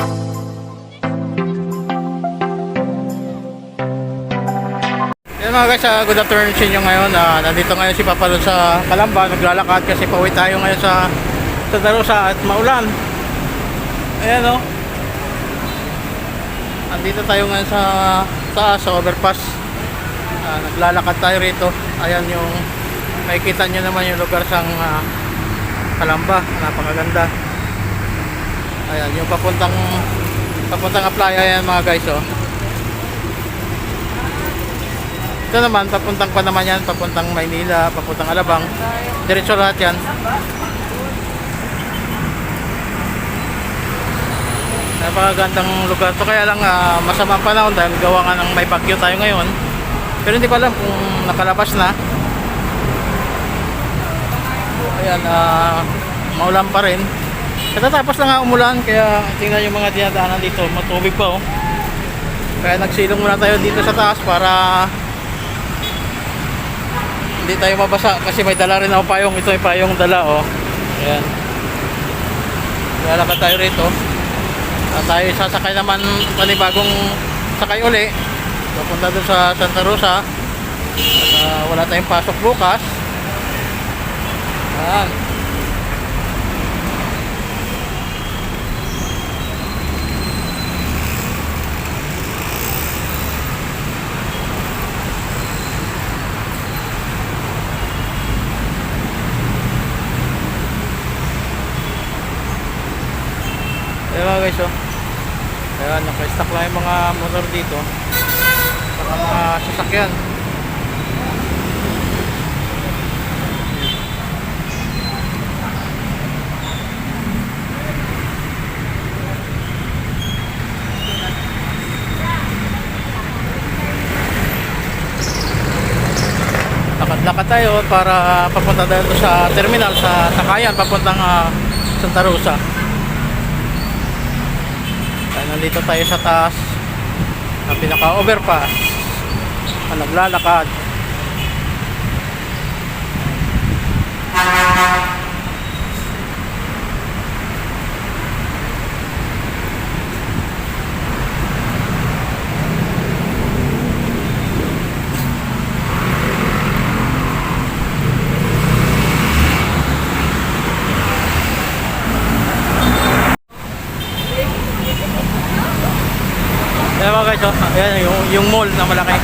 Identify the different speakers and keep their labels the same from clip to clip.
Speaker 1: Yan mga guys, ah, good afternoon sa inyo ngayon. Ah, nandito ngayon si Papa sa Kalamba, naglalakad kasi pauwi tayo ngayon sa Santa Rosa at maulan. Ayan o. Nandito tayo ngayon sa taas, sa overpass. Ah, naglalakad tayo rito. Ayan yung makikita nyo naman yung lugar sa ah, Kalamba. Napakaganda. Ayan, yung papuntang papuntang apply ayan mga guys oh. Ito naman, papuntang pa naman yan, papuntang Maynila, papuntang Alabang. Diretso lahat yan. Napakagandang lugar to kaya lang ah, masama panahon dahil gawa nga ng may bagyo tayo ngayon. Pero hindi ko alam kung nakalabas na. Ayan, ah, maulan pa rin. Katatapos lang nga umulan kaya tingnan yung mga dinadaanan dito, matubig pa oh. Kaya nagsilong muna tayo dito sa taas para hindi tayo mabasa kasi may dala rin ako payong. Ito yung payong dala oh. Ayan. Lalakad tayo rito. At tayo sasakay naman panibagong sakay uli. Papunta doon sa Santa Rosa. At ah, wala tayong pasok bukas. Ayan mga guys oh. Ayan, naka-stock lang yung mga motor dito. Saka mga sasakyan. Lakad-lakad tayo para papunta doon sa terminal sa Sakayan papuntang ah, Santa Rosa. Kaya nandito tayo sa taas sa pinaka overpass na naglalakad Ayan mga guys, oh. Ayan, yung, yung mall na malaki.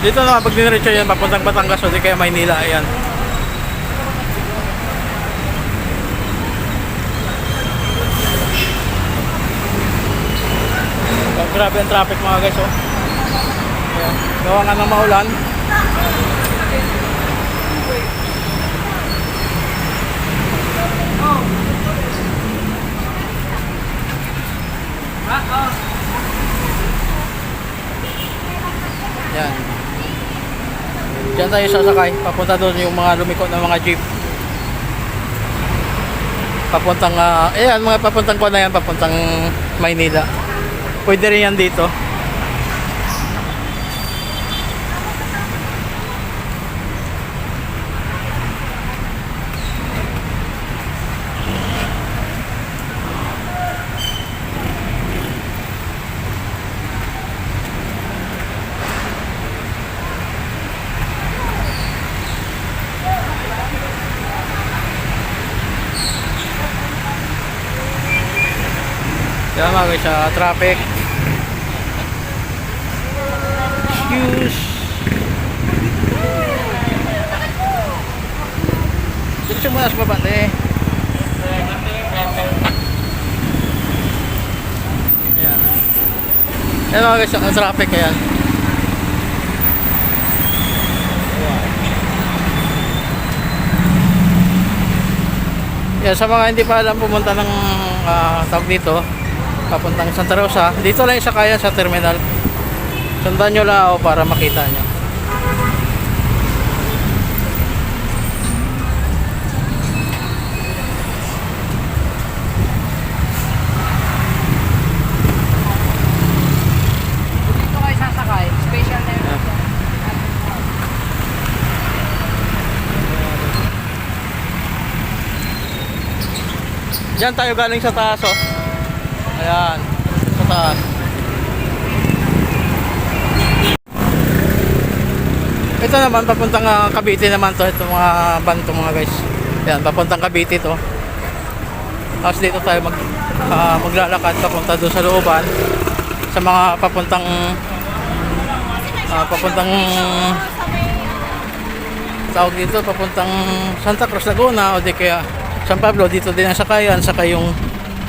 Speaker 1: Dito na pag diniretso yan, papuntang Batangas o di kaya Maynila, ayan. Oh, Grabe ang traffic mga guys, oh. Ayan. Gawa nga ng maulan. Yan. Diyan tayo sasakay. Papunta doon yung mga lumiko ng mga jeep. Papuntang, uh, ayan, mga papuntang ko na yan, papuntang Maynila. Pwede rin yan dito. Yan mga guys, sa traffic. Excuse. Dito siya muna sa baba, te. Ayan. Yan mga guys, ang traffic, ayan. Yan, sa mga hindi pa alam pumunta ng ah, tawag dito, papuntang Santa Rosa. Dito lang siya kaya sa terminal. Sundan nyo lang ako para makita nyo.
Speaker 2: Ah.
Speaker 1: Diyan tayo galing sa taas oh. Ayan, sa taas. Ito naman, papuntang ah, Cavite naman to. Ito mga van mga guys. Ayan, papuntang Cavite to. Tapos dito tayo mag, ah, maglalakad papunta doon sa looban. Sa mga papuntang ah, papuntang tawag dito papuntang Santa Cruz Laguna o di kaya San Pablo dito din ang sakayan saka yung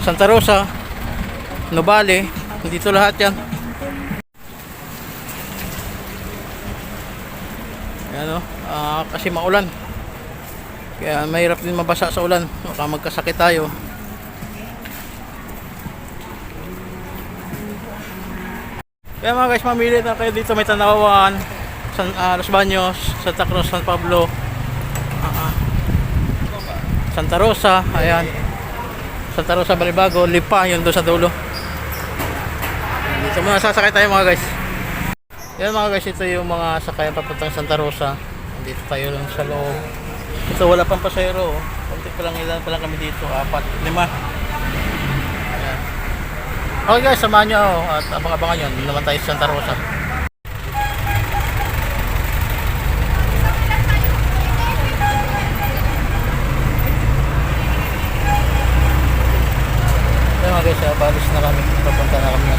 Speaker 1: Santa Rosa Nubali dito lahat yan. Ayan o, ah, kasi maulan. Kaya mahirap din mabasa sa ulan. Baka magkasakit tayo. Kaya mga guys mamili na kayo dito. May tanawan San, ah, Los Baños, Santa Cruz, San Pablo. Ah, Santa Rosa ayan. Santa Rosa Balibago, Lipa yun doon sa dulo dito muna sasakay tayo mga guys. Yan mga guys ito yung mga sakayan papuntang Santa Rosa. Dito tayo lang sa loob. Ito wala pang pasayro oh. konti pa lang ilan pa lang kami dito apat, lima. Ayan. Okay guys samahan nyo ako at abang-abangan Doon naman tayo sa Santa Rosa. Ayan mga guys, ah, balis na kami. Papunta na kami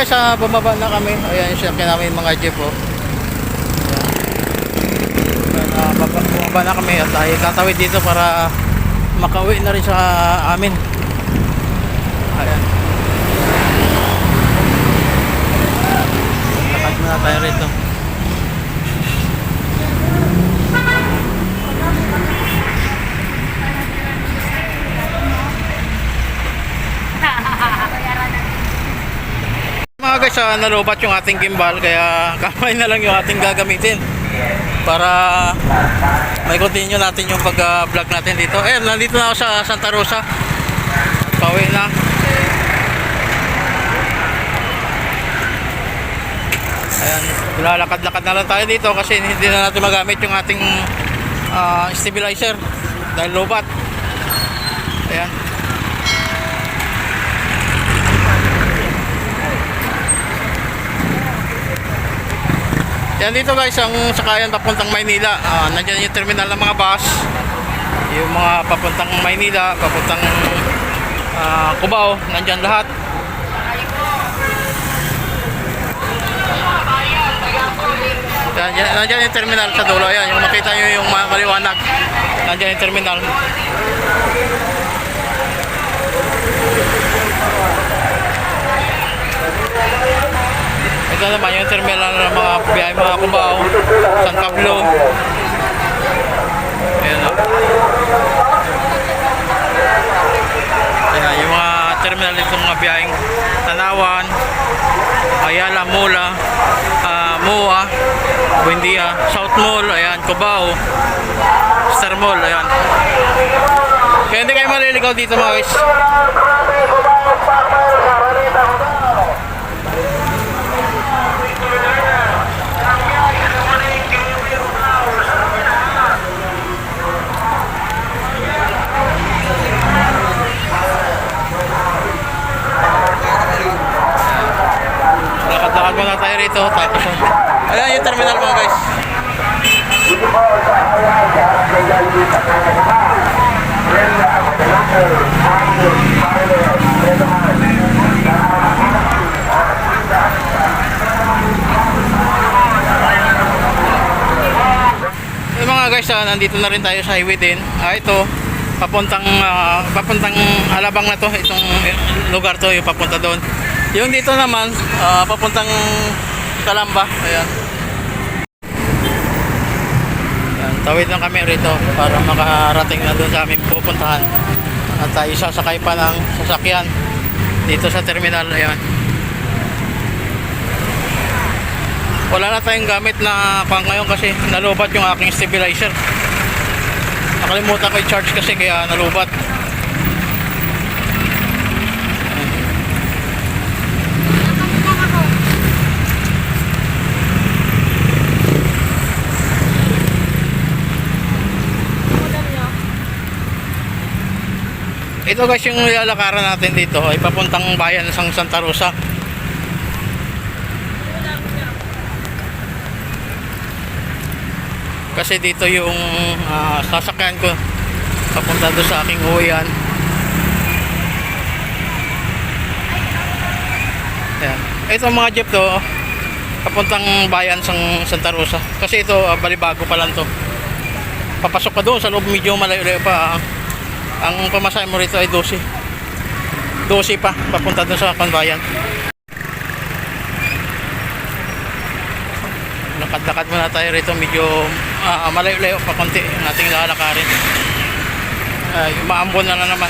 Speaker 1: guys, ah, bumaba na kami. Ayan siya, namin mga jeep oh. Ayan, ah, baba, bumaba na kami at tayo tatawid dito para makauwi na rin sa amin. Ayan. Lakad na tayo rito. Ah, nalubat yung ating gimbal kaya kamay na lang yung ating gagamitin para may continue natin yung pag-vlog natin dito. Eh, nandito na ako sa Santa Rosa. Pauwi na. Ayan, lalakad-lakad na lang tayo dito kasi hindi na natin magamit yung ating ah, stabilizer dahil lobat. Ayan. Yan dito guys, ang sakayan papuntang Maynila. Ah, nandiyan yung terminal ng mga bus. Yung mga papuntang Maynila, papuntang ah, Cubao, nandiyan lahat. Yan, yan, nandiyan yung terminal sa dulo. Ayan, yung makita nyo yung mga maliwanag. Nandiyan yung terminal. Ito naman yung terminal ng mga biyahe mga Cubao, San Pablo. Ayan o. Ayan, yung mga terminal dito mga biyaheng Tanawan, Ayala, Mola, ah, Moa, Buendia, South Mall, ayan, Cubao, Star Mall, ayan. Kaya hindi kayo maliligaw dito mga guys. Lakad-lakad muna tayo rito. Tapos, ayan yung terminal mga guys. Yung mga guys, ah, nandito na rin tayo sa highway din. Ah, ito, papuntang ah, papuntang Alabang na to, itong eh, lugar to, yung papunta doon. Yung dito naman, ah, papuntang Kalamba, ayan. Ayan, tawid lang kami rito para makarating na doon sa aming pupuntahan. At tayo sasakay pa ng sasakyan dito sa terminal, ayan. Wala na tayong gamit na pang ngayon kasi nalubat yung aking stabilizer. Nakalimutan ko i-charge kasi kaya nalubat. Ito guys yung lalakaran natin dito ay papuntang bayan ng Santa Rosa. Kasi dito yung ah, sasakyan ko papunta doon sa aking uwian. Yan. Ito mga jeep to papuntang bayan ng Santa Rosa. Kasi ito ah, balibago pa lang to. Papasok ka doon sa loob medyo malayo-layo pa. ah. Ang pamasahe mo rito ay 12. 12 pa papunta doon sa Kanbayan. Lakad-lakad muna tayo rito medyo ah, malayo-layo pa konti ang ating lalakarin. Ay, umaambon na, na naman.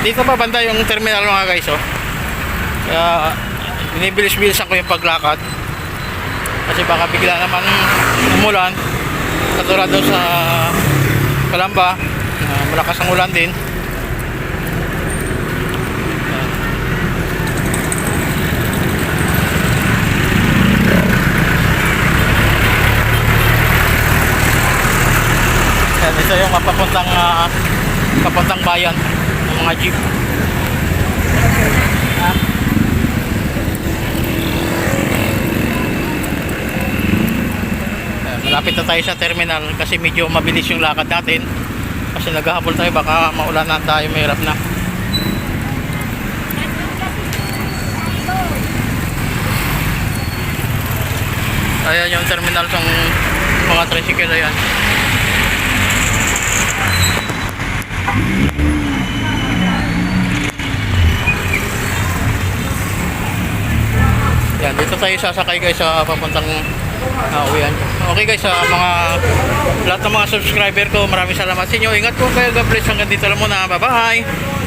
Speaker 1: Dito pa banda yung terminal mga guys oh. Kaya binibilis-bilisan ko yung paglakad. Kasi baka bigla naman umulan. Katulad doon sa Kalamba, ah, malakas ang ulan din. Yan, ito yung papuntang ah, papuntang bayan mga jeep. Malapit na tayo sa terminal kasi medyo mabilis yung lakad natin. Kasi naghahabol tayo baka maulan na tayo, mahirap na. Ayan yung terminal ng mga tricycle ayan. Tayo sasakay guys sa papuntang uh, uwian. Okay guys, sa mga lahat ng mga subscriber ko, maraming salamat sa inyo. Ingat po kayo, God bless. Hanggang dito lang muna. Bye-bye!